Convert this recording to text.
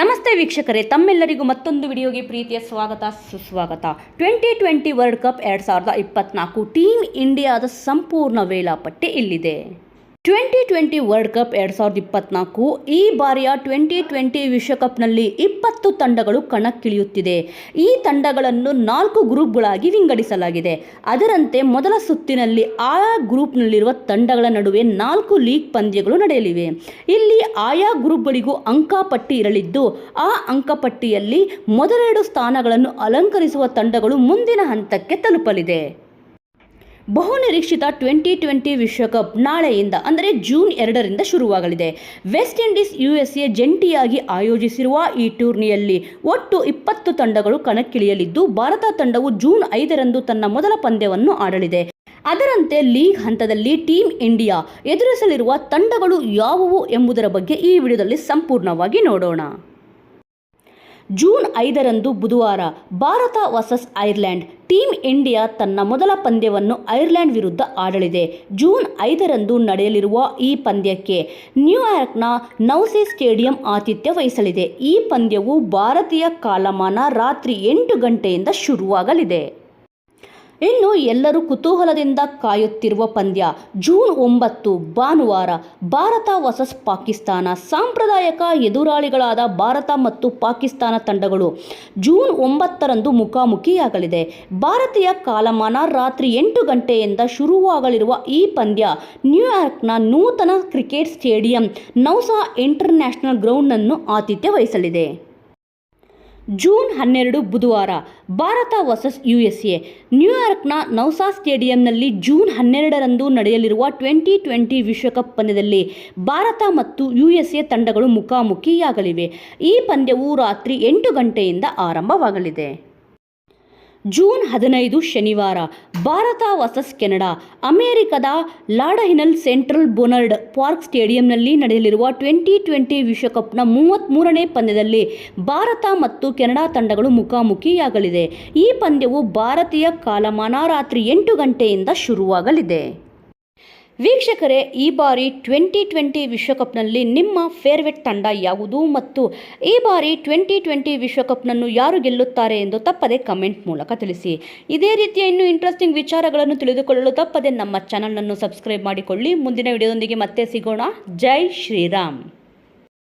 ನಮಸ್ತೆ ವೀಕ್ಷಕರೇ, ತಮ್ಮೆಲ್ಲರಿಗೂ ಮತ್ತೊಂದು ವಿಡಿಯೋಗೆ ಪ್ರೀತಿಯ ಸ್ವಾಗತ, ಸುಸ್ವಾಗತ. ಟ್ವೆಂಟಿ ಟ್ವೆಂಟಿ ವರ್ಲ್ಡ್ ಕಪ್ ಎರಡು ಸಾವಿರದ ಇಪ್ಪತ್ನಾಲ್ಕು ಟೀಮ್ ಇಂಡಿಯಾದ ಸಂಪೂರ್ಣ ವೇಳಾಪಟ್ಟಿ ಇಲ್ಲಿದೆ. ಟ್ವೆಂಟಿ ಟ್ವೆಂಟಿ ವರ್ಲ್ಡ್ ಕಪ್ ಎರಡು ಸಾವಿರದ ಇಪ್ಪತ್ನಾಲ್ಕು, ಈ ಬಾರಿಯ ಟ್ವೆಂಟಿ ಟ್ವೆಂಟಿ ವಿಶ್ವಕಪ್ನಲ್ಲಿ ಇಪ್ಪತ್ತು ತಂಡಗಳು ಕಣಕ್ಕಿಳಿಯುತ್ತಿದೆ. ಈ ತಂಡಗಳನ್ನು ನಾಲ್ಕು ಗ್ರೂಪ್ಗಳಾಗಿ ವಿಂಗಡಿಸಲಾಗಿದೆ. ಅದರಂತೆ ಮೊದಲ ಸುತ್ತಿನಲ್ಲಿ ಆಯಾ ಗ್ರೂಪ್ನಲ್ಲಿರುವ ತಂಡಗಳ ನಡುವೆ ನಾಲ್ಕು ಲೀಗ್ ಪಂದ್ಯಗಳು ನಡೆಯಲಿವೆ. ಇಲ್ಲಿ ಆಯಾ ಗ್ರೂಪ್ಗಳಿಗೂ ಅಂಕಪಟ್ಟಿ ಇರಲಿದ್ದು, ಆ ಅಂಕಪಟ್ಟಿಯಲ್ಲಿ ಮೊದಲೆರಡು ಸ್ಥಾನಗಳನ್ನು ಅಲಂಕರಿಸುವ ತಂಡಗಳು ಮುಂದಿನ ಹಂತಕ್ಕೆ ತಲುಪಲಿದೆ. ಬಹುನಿರೀಕ್ಷಿತ ಟ್ವೆಂಟಿ ಟ್ವೆಂಟಿ ವಿಶ್ವಕಪ್ ನಾಳೆಯಿಂದ, ಅಂದರೆ ಜೂನ್ ಎರಡರಿಂದ ಶುರುವಾಗಲಿದೆ. West Indies, U S A ಜಂಟಿಯಾಗಿ ಆಯೋಜಿಸಿರುವ ಈ ಟೂರ್ನಿಯಲ್ಲಿ ಒಟ್ಟು ಇಪ್ಪತ್ತು ತಂಡಗಳು ಕಣಕ್ಕಿಳಿಯಲಿದ್ದು, ಭಾರತ ತಂಡವು ಜೂನ್ ಐದರಂದು ತನ್ನ ಮೊದಲ ಪಂದ್ಯವನ್ನು ಆಡಲಿದೆ. ಅದರಂತೆ ಲೀಗ್ ಹಂತದಲ್ಲಿ ಟೀಮ್ ಇಂಡಿಯಾ ಎದುರಿಸಲಿರುವ ತಂಡಗಳು ಯಾವುವು ಎಂಬುದರ ಬಗ್ಗೆ ಈ ವಿಡಿಯೋದಲ್ಲಿ ಸಂಪೂರ್ಣವಾಗಿ ನೋಡೋಣ. ಜೂನ್ ಐದರಂದು ಬುಧವಾರ Bharata versus Ireland team India ತನ್ನ ಮೊದಲ ಪಂದ್ಯವನ್ನು ಐರ್ಲೆಂಡ್ ವಿರುದ್ಧ ಆಡಲಿದೆ. ಜೂನ್ ಐದರಂದು ನಡೆಯಲಿರುವ ಈ ಪಂದ್ಯಕ್ಕೆ ನ್ಯೂಯಾರ್ಕ್ನ ನೌಸೆ ಸ್ಟೇಡಿಯಂ ಆತಿಥ್ಯ ವಹಿಸಲಿದೆ. ಈ ಪಂದ್ಯವು ಭಾರತೀಯ ಕಾಲಮಾನ ರಾತ್ರಿ ಎಂಟು ಗಂಟೆಯಿಂದ ಶುರುವಾಗಲಿದೆ. ಇನ್ನು ಎಲ್ಲರೂ ಕುತೂಹಲದಿಂದ ಕಾಯುತ್ತಿರುವ ಪಂದ್ಯ ಜೂನ್ ಒಂಬತ್ತು, ಭಾನುವಾರ, ಭಾರತ ವರ್ಸಸ್ ಪಾಕಿಸ್ತಾನ. ಸಾಂಪ್ರದಾಯಿಕ ಎದುರಾಳಿಗಳಾದ ಭಾರತ ಮತ್ತು ಪಾಕಿಸ್ತಾನ ತಂಡಗಳು ಜೂನ್ ಒಂಬತ್ತರಂದು ಮುಖಾಮುಖಿಯಾಗಲಿದೆ. ಭಾರತೀಯ ಕಾಲಮಾನ ರಾತ್ರಿ ಎಂಟು ಗಂಟೆಯಿಂದ ಶುರುವಾಗಲಿರುವ ಈ ಪಂದ್ಯ ನ್ಯೂಯಾರ್ಕ್ನ ನೂತನ ಕ್ರಿಕೆಟ್ ಸ್ಟೇಡಿಯಂ ನೌಸಾ ಇಂಟರ್ನ್ಯಾಷನಲ್ ಗ್ರೌಂಡನ್ನು ಆತಿಥ್ಯ ವಹಿಸಲಿದೆ. ಜೂನ್ ಹನ್ನೆರಡು ಬುಧವಾರ Bharat versus U S A ನ್ಯೂಯಾರ್ಕ್ನ ನೌಸಾ ಸ್ಟೇಡಿಯಂನಲ್ಲಿ ಜೂನ್ ಹನ್ನೆರಡರಂದು ನಡೆಯಲಿರುವ ಟ್ವೆಂಟಿ ಟ್ವೆಂಟಿ ವಿಶ್ವಕಪ್ ಪಂದ್ಯದಲ್ಲಿ ಭಾರತ ಮತ್ತು ಯು ಎಸ್ ಎ ತಂಡಗಳು ಮುಖಾಮುಖಿಯಾಗಲಿವೆ. ಈ ಪಂದ್ಯವು ರಾತ್ರಿ ಎಂಟು ಗಂಟೆಯಿಂದ ಆರಂಭವಾಗಲಿದೆ. ಜೂನ್ ಹದಿನೈದು ಶನಿವಾರ, ಭಾರತ ವರ್ಸಸ್ ಕೆನಡಾ, ಅಮೆರಿಕದ ಲಾಡಹಿನಲ್ ಸೆಂಟ್ರಲ್ ಬೊನರ್ಡ್ ಪಾರ್ಕ್ ಸ್ಟೇಡಿಯಂನಲ್ಲಿ ನಡೆಯಲಿರುವ ಟ್ವೆಂಟಿ ಟ್ವೆಂಟಿ ವಿಶ್ವಕಪ್ನ ಮೂವತ್ತ್ಮೂರನೇ ಪಂದ್ಯದಲ್ಲಿ ಭಾರತ ಮತ್ತು ಕೆನಡಾ ತಂಡಗಳು ಮುಖಾಮುಖಿಯಾಗಲಿದೆ. ಈ ಪಂದ್ಯವು ಭಾರತೀಯ ಕಾಲಮಾನ ರಾತ್ರಿ ಎಂಟು ಗಂಟೆಯಿಂದ ಶುರುವಾಗಲಿದೆ. ವೀಕ್ಷಕರೇ, ಈ ಬಾರಿ ಟ್ವೆಂಟಿ ಟ್ವೆಂಟಿ ವಿಶ್ವಕಪ್ನಲ್ಲಿ ನಿಮ್ಮ ಫೇರ್ವೆಟ್ ತಂಡ ಯಾವುದು ಮತ್ತು ಈ ಬಾರಿ ಟ್ವೆಂಟಿ ಟ್ವೆಂಟಿ ವಿಶ್ವಕಪ್ನನ್ನು ಯಾರು ಗೆಲ್ಲುತ್ತಾರೆ ಎಂದು ತಪ್ಪದೆ ಕಮೆಂಟ್ ಮೂಲಕ ತಿಳಿಸಿ. ಇದೇ ರೀತಿಯ ಇನ್ನೂ ಇಂಟ್ರೆಸ್ಟಿಂಗ್ ವಿಚಾರಗಳನ್ನು ತಿಳಿದುಕೊಳ್ಳಲು ತಪ್ಪದೆ ನಮ್ಮ ಚಾನಲನ್ನು ಸಬ್ಸ್ಕ್ರೈಬ್ ಮಾಡಿಕೊಳ್ಳಿ. ಮುಂದಿನ ವಿಡಿಯೋದೊಂದಿಗೆ ಮತ್ತೆ ಸಿಗೋಣ. ಜೈ ಶ್ರೀರಾಮ್.